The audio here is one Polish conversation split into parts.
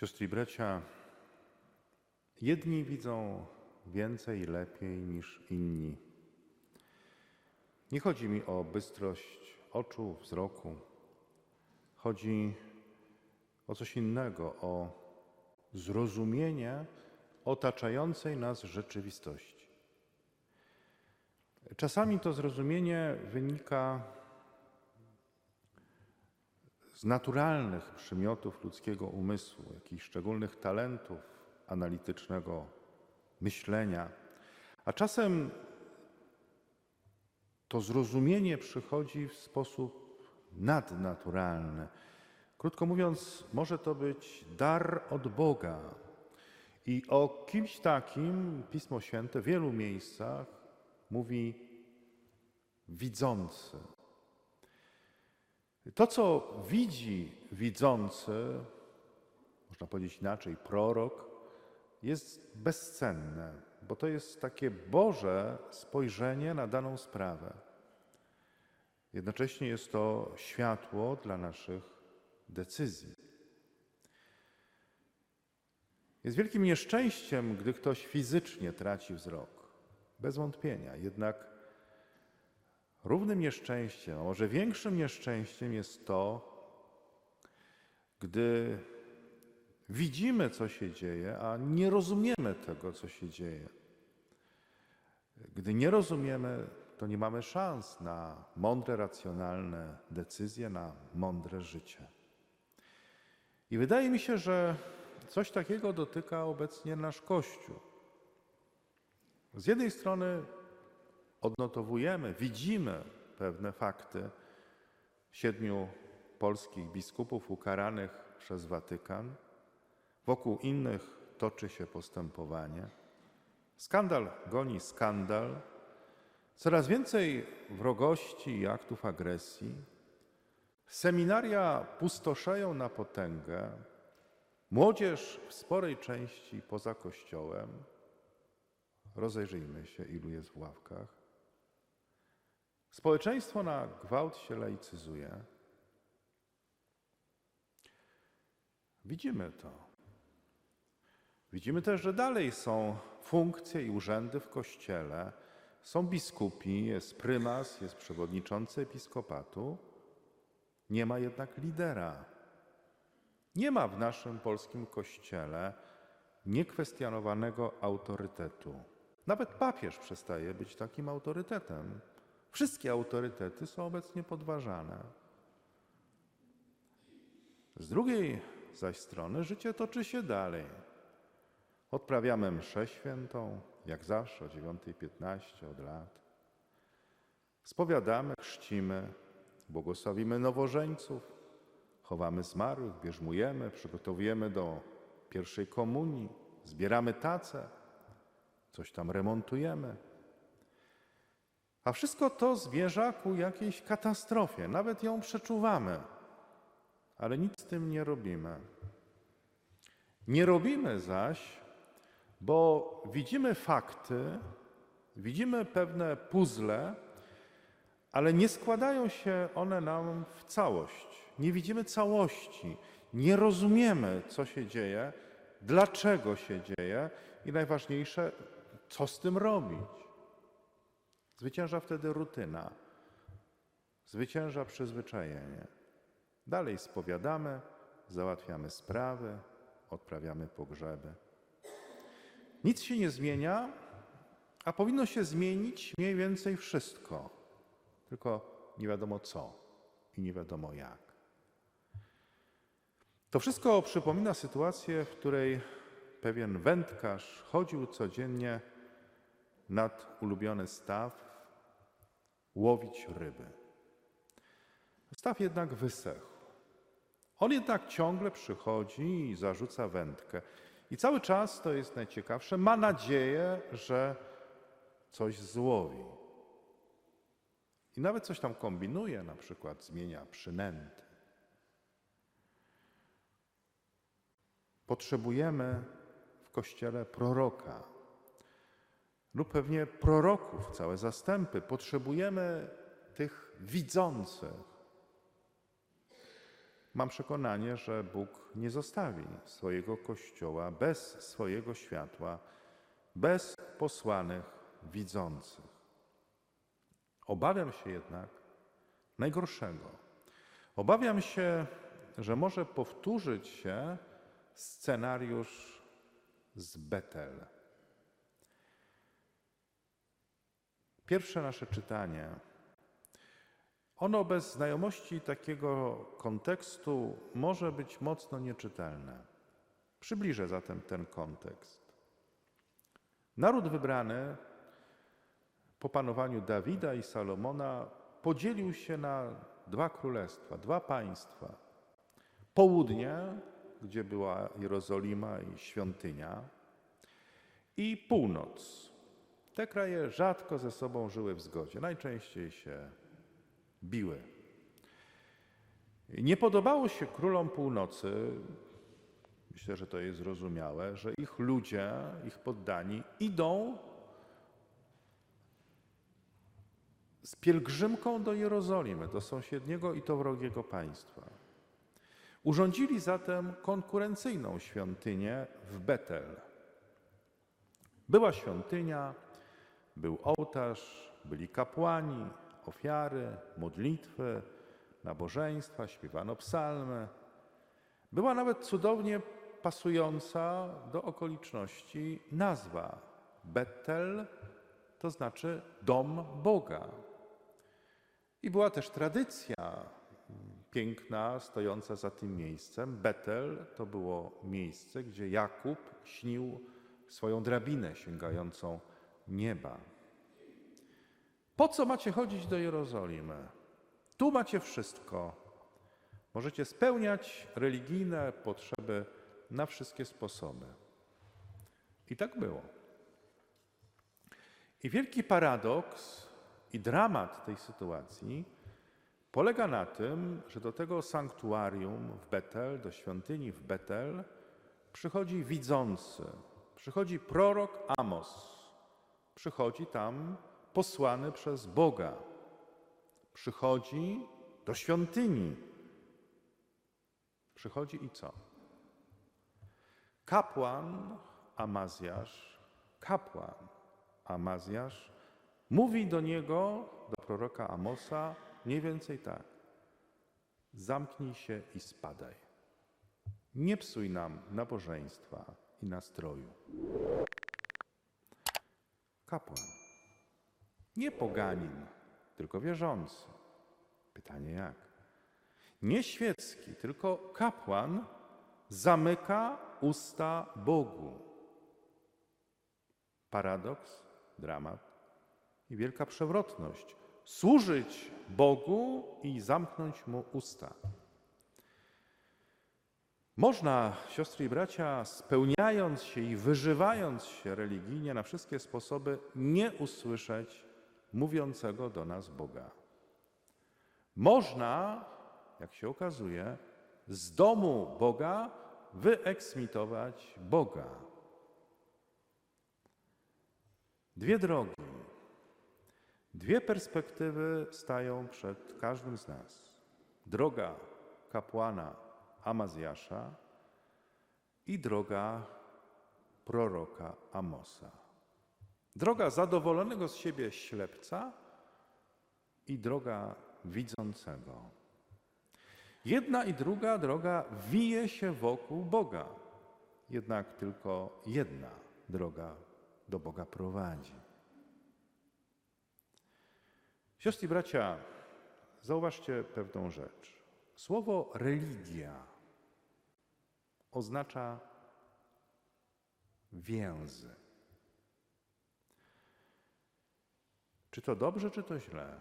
Siostry i bracia, jedni widzą więcej i lepiej niż inni. Nie chodzi mi o bystrość oczu, wzroku. Chodzi o coś innego, o zrozumienie otaczającej nas rzeczywistości. Czasami to zrozumienie wynika z naturalnych przymiotów ludzkiego umysłu, jakichś szczególnych talentów analitycznego myślenia, a czasem to zrozumienie przychodzi w sposób nadnaturalny. Krótko mówiąc, może to być dar od Boga. I o kimś takim Pismo Święte w wielu miejscach mówi widzący. To, co widzi widzący, można powiedzieć inaczej, prorok, jest bezcenne, bo to jest takie Boże spojrzenie na daną sprawę. Jednocześnie jest to światło dla naszych decyzji. Jest wielkim nieszczęściem, gdy ktoś fizycznie traci wzrok. Bez wątpienia. Jednak równym nieszczęściem, a może większym nieszczęściem jest to, gdy widzimy, co się dzieje, a nie rozumiemy tego, co się dzieje. Gdy nie rozumiemy, to nie mamy szans na mądre, racjonalne decyzje, na mądre życie. I wydaje mi się, że coś takiego dotyka obecnie nasz Kościół. Z jednej strony odnotowujemy, widzimy pewne fakty siedmiu polskich biskupów ukaranych przez Watykan. Wokół innych toczy się postępowanie. Skandal goni skandal. Coraz więcej wrogości i aktów agresji. Seminaria pustoszeją na potęgę. Młodzież w sporej części poza kościołem. Rozejrzyjmy się, ilu jest w ławkach. Społeczeństwo na gwałt się laicyzuje. Widzimy to. Widzimy też, że dalej są funkcje i urzędy w kościele. Są biskupi, jest prymas, jest przewodniczący episkopatu. Nie ma jednak lidera. Nie ma w naszym polskim kościele niekwestionowanego autorytetu. Nawet papież przestaje być takim autorytetem. Wszystkie autorytety są obecnie podważane. Z drugiej zaś strony życie toczy się dalej. Odprawiamy mszę świętą, jak zawsze o 9.15 od lat. Spowiadamy, chrzcimy, błogosławimy nowożeńców, chowamy zmarłych, bierzmujemy, przygotowujemy do pierwszej komunii, zbieramy tace, coś tam remontujemy. A wszystko to zmierza ku jakiejś katastrofie, nawet ją przeczuwamy, ale nic z tym nie robimy. Nie robimy zaś, bo widzimy fakty, widzimy pewne puzzle, ale nie składają się one nam w całość. Nie widzimy całości, nie rozumiemy, co się dzieje, dlaczego się dzieje i najważniejsze, co z tym robić. Zwycięża wtedy rutyna, zwycięża przyzwyczajenie. Dalej spowiadamy, załatwiamy sprawy, odprawiamy pogrzeby. Nic się nie zmienia, a powinno się zmienić mniej więcej wszystko, tylko nie wiadomo co i nie wiadomo jak. To wszystko przypomina sytuację, w której pewien wędkarz chodził codziennie nad ulubiony staw łowić ryby. Staw jednak wysechł. On jednak ciągle przychodzi i zarzuca wędkę. I cały czas, to jest najciekawsze, ma nadzieję, że coś złowi. I nawet coś tam kombinuje, na przykład zmienia przynęty. Potrzebujemy w kościele proroka lub pewnie proroków, całe zastępy. Potrzebujemy tych widzących. Mam przekonanie, że Bóg nie zostawi swojego Kościoła bez swojego światła, bez posłanych widzących. Obawiam się jednak najgorszego. Obawiam się, że może powtórzyć się scenariusz z Betel. Pierwsze nasze czytanie, ono bez znajomości takiego kontekstu może być mocno nieczytelne. Przybliżę zatem ten kontekst. Naród wybrany po panowaniu Dawida i Salomona podzielił się na dwa królestwa, dwa państwa. Południe, gdzie była Jerozolima i świątynia, i północ. Te kraje rzadko ze sobą żyły w zgodzie, najczęściej się biły. Nie podobało się królom północy, myślę, że to jest zrozumiałe, że ich ludzie, ich poddani idą z pielgrzymką do Jerozolimy, do sąsiedniego i to wrogiego państwa. Urządzili zatem konkurencyjną świątynię w Betel. Była świątynia, był ołtarz, byli kapłani, ofiary, modlitwy, nabożeństwa, śpiewano psalmy. Była nawet cudownie pasująca do okoliczności nazwa Betel, to znaczy dom Boga. I była też tradycja piękna stojąca za tym miejscem. Betel to było miejsce, gdzie Jakub śnił swoją drabinę sięgającą nieba. Po co macie chodzić do Jerozolimy? Tu macie wszystko. Możecie spełniać religijne potrzeby na wszystkie sposoby. I tak było. I wielki paradoks i dramat tej sytuacji polega na tym, że do tego sanktuarium w Betel, do świątyni w Betel przychodzi widzący, przychodzi prorok Amos. Przychodzi tam posłany przez Boga. Przychodzi do świątyni. Przychodzi i co? Kapłan Amazjasz, kapłan Amazjasz mówi do niego, do proroka Amosa, mniej więcej tak. Zamknij się i spadaj. Nie psuj nam nabożeństwa i nastroju. Kapłan. Nie poganin, tylko wierzący. Pytanie jak? Nie świecki, tylko kapłan zamyka usta Bogu. Paradoks, dramat i wielka przewrotność. Służyć Bogu i zamknąć mu usta. Można, siostry i bracia, spełniając się i wyżywając się religijnie na wszystkie sposoby, nie usłyszeć mówiącego do nas Boga. Można, jak się okazuje, z domu Boga wyeksmitować Boga. Dwie drogi, dwie perspektywy stają przed każdym z nas. Droga kapłana Amazjasza i droga proroka Amosa. Droga zadowolonego z siebie ślepca i droga widzącego. Jedna i druga droga wije się wokół Boga, jednak tylko jedna droga do Boga prowadzi. Siostry i bracia, zauważcie pewną rzecz. Słowo religia oznacza więzy. Czy to dobrze, czy to źle?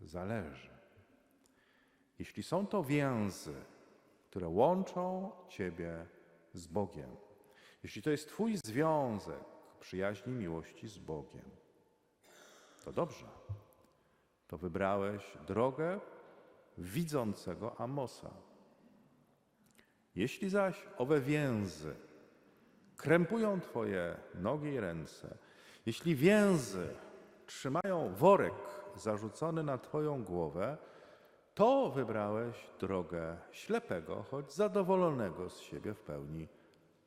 Zależy. Jeśli są to więzy, które łączą Ciebie z Bogiem, jeśli to jest Twój związek przyjaźni, miłości z Bogiem, to dobrze. To wybrałeś drogę widzącego Amosa. Jeśli zaś owe więzy krępują Twoje nogi i ręce, jeśli więzy trzymają worek zarzucony na Twoją głowę, to wybrałeś drogę ślepego, choć zadowolonego z siebie w pełni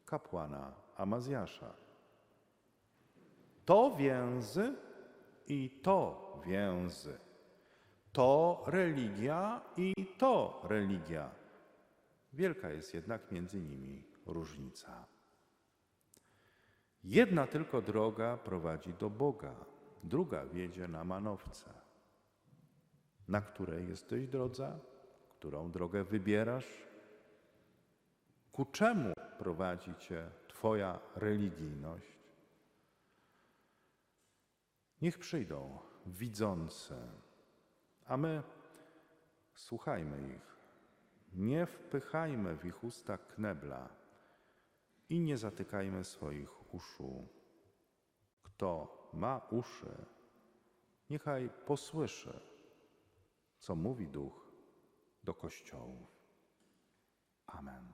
kapłana Amazjasza. To więzy i to więzy. To religia i to religia. Wielka jest jednak między nimi różnica. Jedna tylko droga prowadzi do Boga, druga wiedzie na manowce. Na której jesteś drodze? Którą drogę wybierasz? Ku czemu prowadzi cię Twoja religijność? Niech przyjdą widzące, a my słuchajmy ich. Nie wpychajmy w ich usta knebla i nie zatykajmy swoich uszu. Kto ma uszy, niechaj posłyszy, co mówi Duch do kościołów. Amen.